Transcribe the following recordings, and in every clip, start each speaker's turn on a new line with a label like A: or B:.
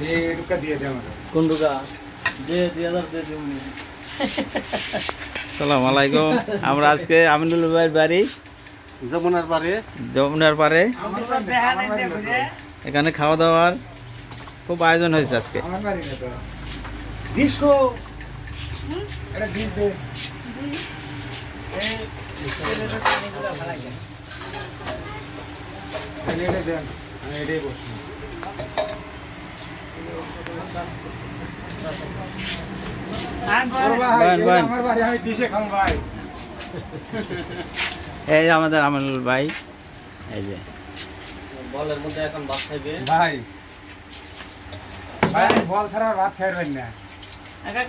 A: এই দিয়ে দে
B: কোন
C: সালাম আলাইকুম আমরা আজকে আমিনুল ভাইয়ের বাড়ি
B: যমুনার পারে
C: যমুনার পারে এখানে খাওয়া দাওয়ার খুব আয়োজন হয়েছে আজকে
A: আমার বাড়ি না তো ডিস্কো এটা ডিস দে এটা দেন আমি এটাই বসছি ভাই
C: বান, বান।
A: আমার বাড়ি আমি ডিশে খাব ভাই
C: এই যে আমাদের আমিনুল ভাই এই যে।
B: বলের মধ্যে এখন ভাত খাইবে।
A: ভাই। ভাই বল ছাড়া ভাত খাইবেন না।
C: হ্যাঁ,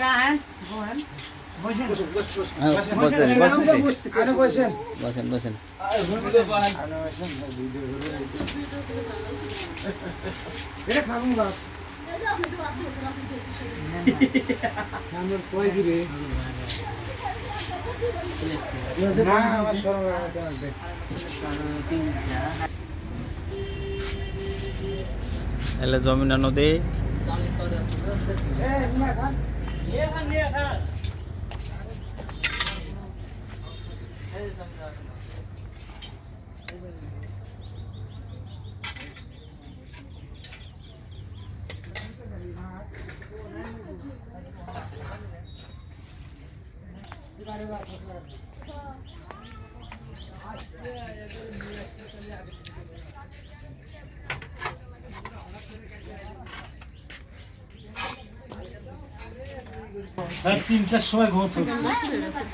C: বসেন। বসেন।
A: আরে বসেন।
C: বসেন। বসেন
A: এটা খাব বাপ আমার কই দিবে না আমার শরম লাগে
C: এলে যমুনা নদী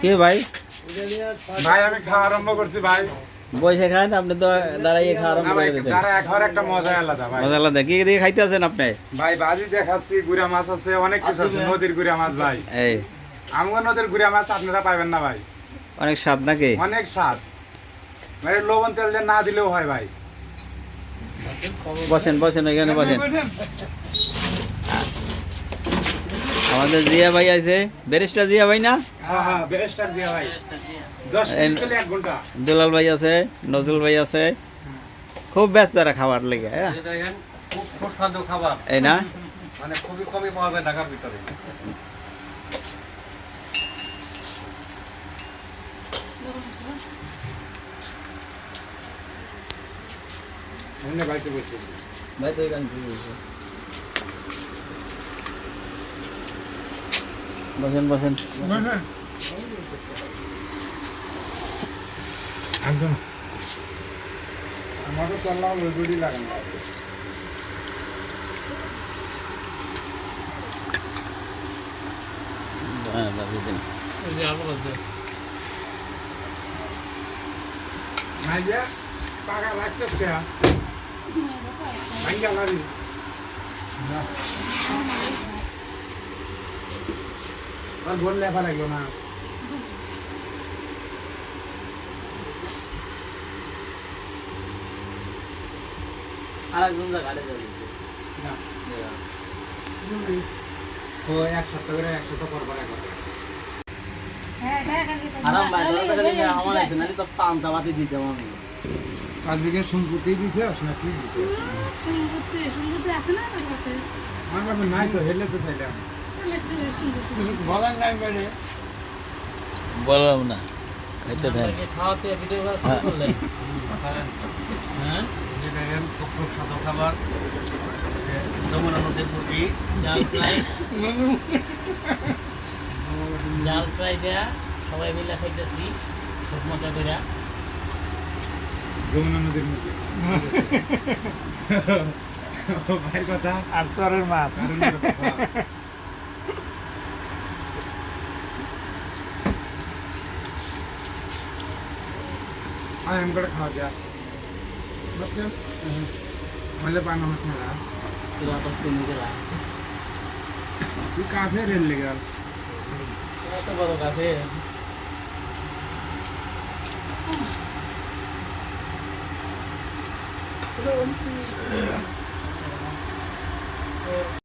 C: কে ভাই?
A: ভাই আমি খাওয়া আরম্ভ করছি ভাই।
C: বসে খান আপনি তো দাঁড়াইয়ে খাওয়া আরম্ভ করে দিতেন
A: তারা এক হওয়ার একটা মজা আলাদা ভাই।
C: মজা আলাদা। কি দিয়ে খাইতে আছেন আপনি?
A: ভাই বাজি দেখাচ্ছি গুড়া মাছ আছে অনেক কিছু আছে নদীর গুড়া মাছ ভাই।
C: এই।
A: আমগো নদীর গুড়া মাছ আপনারা পাবেন না ভাই।
C: অনেক স্বাদ নাকি?
A: অনেক স্বাদ। মানে লবণ তেল দিয়ে না দিলেও হয় ভাই।
C: বসেন বসেন এখানে বসেন। আমাদের জিয়া ভাই আছে। ব্যারিস্টার জিয়া ভাই না?
A: হ্যাঁ হ্যাঁ
C: দুলাল ভাই আছে নজরুল ভাই আছে। খুব ব্যস্ত তারা খাবার লেগে হ্যাঁ?
B: খুব খাবার।
C: এই না?
B: মানে খুবই কমই পাওয়া যায় ঢাকার ভিতরে।
A: অন্য বাড়িতে বসে
C: ভাই তো এখানে বসেন বসেন
A: একদম আমারও চললাম ওই গুড়ি লাগান
C: হ্যাঁ বাকি দিন
A: নাই যে টাকা লাগছে কে ভাঙ্গা লাগি আর বললে এবার লাগল না।
B: আরেকজন যা গাড়ি যাবে
A: না। ও এক সপ্তাহ করে এক সপ্তাহ পর পর একবার
B: আরাম ভাই তো খালি আমার আছে নালি তো পান্তা আমি।
A: পাঁচ বিঘে সম্পত্তি দিছে না কি দিছে।
D: সুন্দরতে সুন্দরতে আছে না আমার কাছে
A: আমার বাবা নাই তো হেলে তো চাইলাম। নাই বেড়ে।
C: বললাম না খাইতে থাক
B: খাওয়াতে ভিডিও করা শুরু করলেন। হ্যাঁ? দেখেন খুব সুস্বাদু খাবার। যমুনা নদীর মুরগি। জাল ফ্রাই। জাল ফ্রাই দেয়া। সবাই মিলে খাইতেছি খুব মজা করে
A: যমুনা নদীর মুখে ভাইয়ের কথা আর চরের মাছ আর অন্য কথা। আয় আমি করে খাওয়া যা বললে পান মাছ মেলা
B: তোরা তো চিনি দিলা
A: তুই কাফে রেল লেগে
B: কত বড় কাছে